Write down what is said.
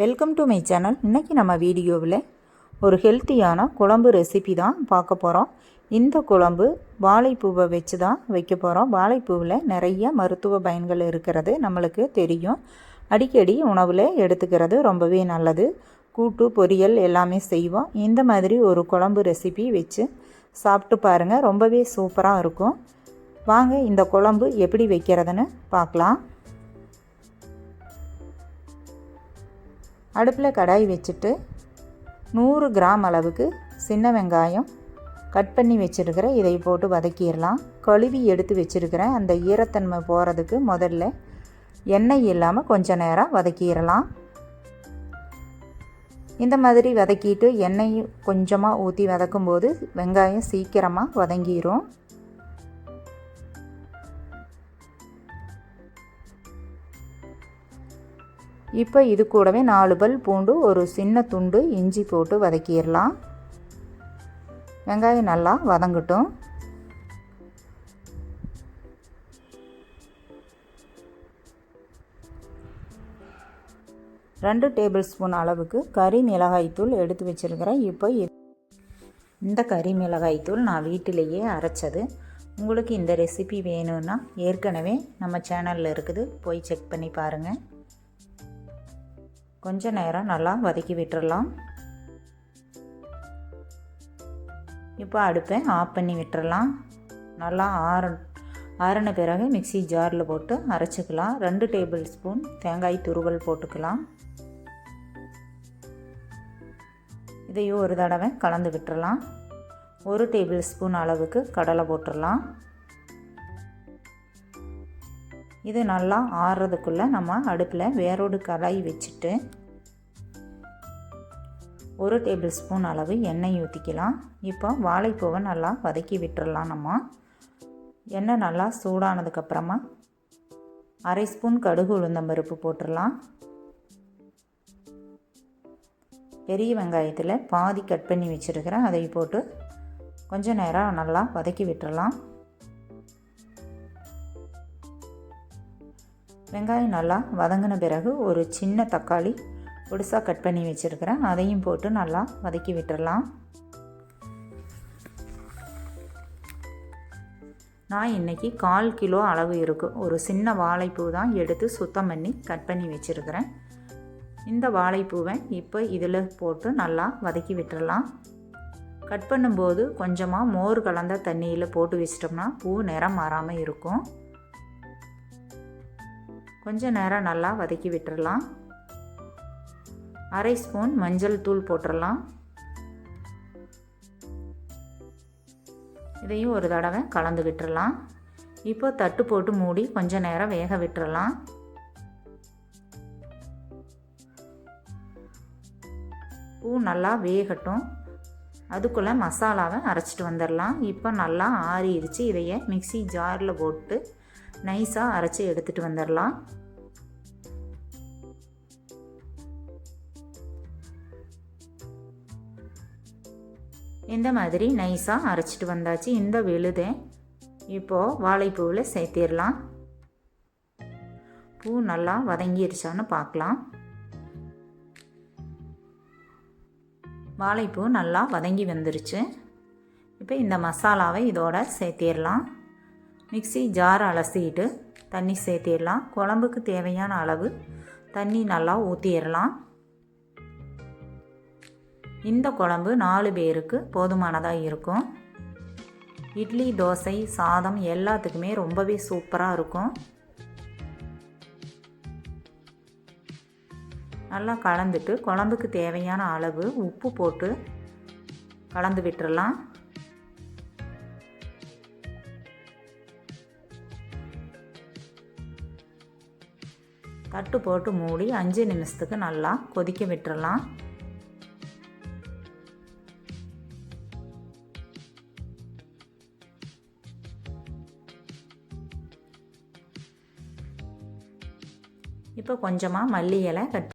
Welcome to my channel இன்றைக்கி நம்ம வீடியோவில் ஒரு ஹெல்த்தியான குழம்பு ரெசிபி தான் பார்க்க போகிறோம் இந்த குழம்பு வாழைப்பூவை வச்சு தான் வைக்க போகிறோம் வாழைப்பூவில் நிறைய மருத்துவ பயன்கள் இருக்கிறது நம்மளுக்கு தெரியும். அடிக்கடி உணவில் எடுத்துக்கிறது ரொம்பவே நல்லது. கூட்டு பொரியல் எல்லாமே செய்வோம். இந்த மாதிரி ஒரு குழம்பு ரெசிபி வச்சு சாப்பிட்டு பாருங்கள் ரொம்பவே சூப்பராக இருக்கும். வாங்க இந்த குழம்பு எப்படி வைக்கிறதுன்னு பார்க்கலாம். அடுப்பில் கடாய் வச்சுட்டு நூறு கிராம் அளவுக்கு சின்ன வெங்காயம் கட் பண்ணி வச்சுருக்கிற இதை போட்டு வதக்கிடலாம். கழுவி எடுத்து வச்சுருக்கிறேன் அந்த ஈரத்தன்மை போகிறதுக்கு முதல்ல எண்ணெய் இல்லாமல் கொஞ்சம் நேரம் வதக்கிடலாம். இந்த மாதிரி வதக்கிட்டு எண்ணெய் கொஞ்சமாக ஊற்றி வதக்கும்போது வெங்காயம் சீக்கிரமாக வதங்கிடும் இப்போ இது கூடவே நாலு பல் பூண்டு ஒரு சின்ன துண்டு இஞ்சி போட்டு வதக்கிடலாம். வெங்காயம் நல்லா வதங்கட்டும். ரெண்டு டேபிள் ஸ்பூன் அளவுக்கு கறி மிளகாய்த்தூள் எடுத்து வச்சுருக்கிறேன். இப்போ இந்த கறி மிளகாய்த்தூள் நான் வீட்டிலேயே அரைச்சது. உங்களுக்கு இந்த ரெசிபி வேணும்னா ஏற்கனவே நம்ம சேனலில் இருக்குது போய் செக் பண்ணி பாருங்கள் கொஞ்ச நேரம் நல்லா வதக்கி விட்டுறலாம். இப்போ அடுப்பை ஆஃப் பண்ணி விட்டுறலாம். நல்லா ஆற ஆறின பிறகு மிக்சி ஜாரில் போட்டு அரைச்சிக்கலாம். ரெண்டு டேபிள் ஸ்பூன் தேங்காய் துருவல் போட்டுக்கலாம். இதையும் ஒரு தடவை கலந்து விட்டுறலாம். ஒரு டேபிள் ஸ்பூன் அளவுக்கு கடலை போட்டுடலாம் இது நல்லா ஆறுறதுக்குள்ளே நம்ம அடுப்பில் வேரோடு கடாய் வச்சுட்டு ஒரு டேபிள் ஸ்பூன் அளவு எண்ணெய் ஊற்றிக்கலாம் இப்போ வாழைப்பூவை நல்லா வதக்கி விட்டுடலாம் நம்ம. எண்ணெய் நல்லா சூடானதுக்கப்புறமா அரை ஸ்பூன் கடுகு உளுந்தம்பருப்பு போட்டுடலாம் பெரிய வெங்காயத்தில் பாதி கட் பண்ணி வச்சுருக்கிறேன் அதை போட்டு கொஞ்சம் நேரம் நல்லா வதக்கி விட்டுடலாம் வெங்காயம் நல்லா வதங்கின பிறகு ஒரு சின்ன தக்காளி பொடிசாக கட் பண்ணி வச்சுருக்கிறேன். அதையும் போட்டு நல்லா வதக்கி விட்டுடலாம் நான் இன்றைக்கி கால் கிலோ அளவு இருக்கும் ஒரு சின்ன வாழைப்பூ தான் எடுத்து சுத்தம் பண்ணி கட் பண்ணி வச்சுருக்கிறேன். இந்த வாழைப்பூவை இப்போ இதில் போட்டு நல்லா வதக்கி விட்டுடலாம் கட் பண்ணும்போது கொஞ்சமாக மோர் கலந்த தண்ணியில் போட்டு வச்சிட்டோம்னா பூ நிறம் மாறாமல் இருக்கும். கொஞ்சம் நேரம் நல்லா வதக்கி விட்டுறலாம். அரை ஸ்பூன் மஞ்சள் தூள் போட்டுடலாம் இதையும் ஒரு தடவை கலந்து விட்டுறலாம். இப்போ தட்டு போட்டு மூடி கொஞ்சம் நேரம் வேக விட்டுறலாம். பூ நல்லா வேகட்டும். அதுக்குள்ளே மசாலாவை அரைச்சிட்டு வந்துடலாம். இப்போ நல்லா ஆறிடுச்சு இதையே மிக்சி ஜாரில் போட்டு நைஸாக அரைச்சி எடுத்துகிட்டு வந்துடலாம். இந்த மாதிரி நைஸாக அரைச்சிட்டு வந்தாச்சு. இந்த விழுதை. இப்போது வாழைப்பூவில் சேர்த்திடலாம். பூ நல்லா வதங்கிருச்சான்னு பார்க்கலாம். வாழைப்பூ நல்லா வதங்கி வந்துருச்சு. இப்போ இந்த மசாலாவை இதோட சேர்த்திடலாம். மிக்சி ஜார் அலசிட்டு தண்ணி சேர்த்திடலாம். குழம்புக்கு தேவையான அளவு தண்ணி நல்லா ஊற்றிடலாம் இந்த குழம்பு நாலு பேருக்கு போதுமானதாக இருக்கும். இட்லி தோசை சாதம் எல்லாத்துக்குமே ரொம்பவே சூப்பராக இருக்கும். நல்லா கலந்துட்டு குழம்புக்கு தேவையான அளவு உப்பு போட்டு கலந்து விட்டுறலாம். தட்டு போட்டு மூடி அஞ்சு நிமிஷத்துக்கு நல்லா கொதிக்க விட்டுறலாம். இப்போ கொஞ்சமாக மல்லி இலை கட்